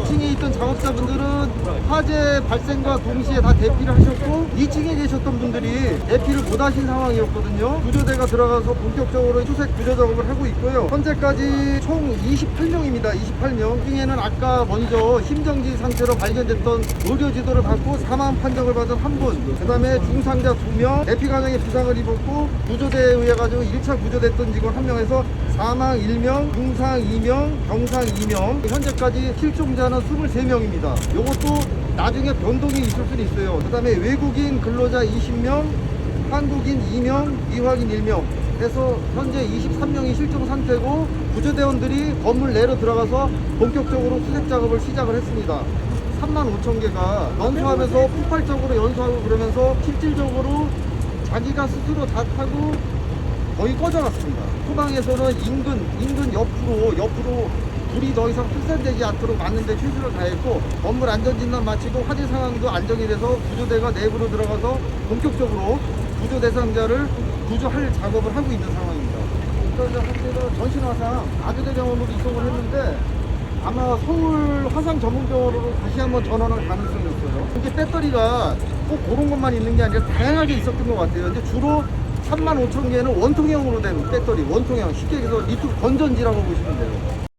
1층에 있던 작업자분들은 화재 발생과 동시에 다 대피를 하셨고 2층에 계셨던 분들이 대피를 못 하신 상황이었거든요. 구조대가 들어가서 본격적으로 수색 구조 작업을 하고 있고요. 현재까지 총 28명입니다. 28명 중에는 아까 먼저 심정지 상태로 발견됐던 의료 지도를 받고 사망 판정을 받은 한 분, 그다음에 중상자 2명, 대피 과정에 부상을 입었고 구조대에 의해 가지고 1차 구조됐던 직원 1명에서 사망 1명, 중상 2명, 경상 2명, 현재까지 실종자 는 23명입니다. 이것도 나중에 변동이 있을 수는 있어요. 그 다음에 외국인 근로자 20명, 한국인 2명, 미확인 1명. 해서 현재 23명이 실종 상태고 구조대원들이 건물 내로 들어가서 본격적으로 수색 작업을 시작을 했습니다. 3만 5천 개가 연수하면서 폭발적으로 연수하고 그러면서 실질적으로 자기가 스스로 다 타고 거의 꺼져갔습니다. 후방에서는 인근, 인근 옆으로, 옆으로 불이 더 이상 확산되지 않도록 막는데 최선을 다했고 건물 안전진단 마치고 화재 상황도 안정이 돼서 구조대가 내부로 들어가서 본격적으로 구조 대상자를 구조할 작업을 하고 있는 상황입니다. 일단 현재는 전신 화상 아주대병원으로 이송을 했는데 아마 서울 화상 전문병원으로 다시 한번 전환할 가능성이 있어요. 이게 배터리가 꼭 그런 것만 있는 게 아니라 다양하게 있었던 것 같아요. 근데 주로 3만 5천 개는 원통형으로 된 배터리, 원통형. 쉽게 얘기해서 리튬 건전지라고 보시면 돼요.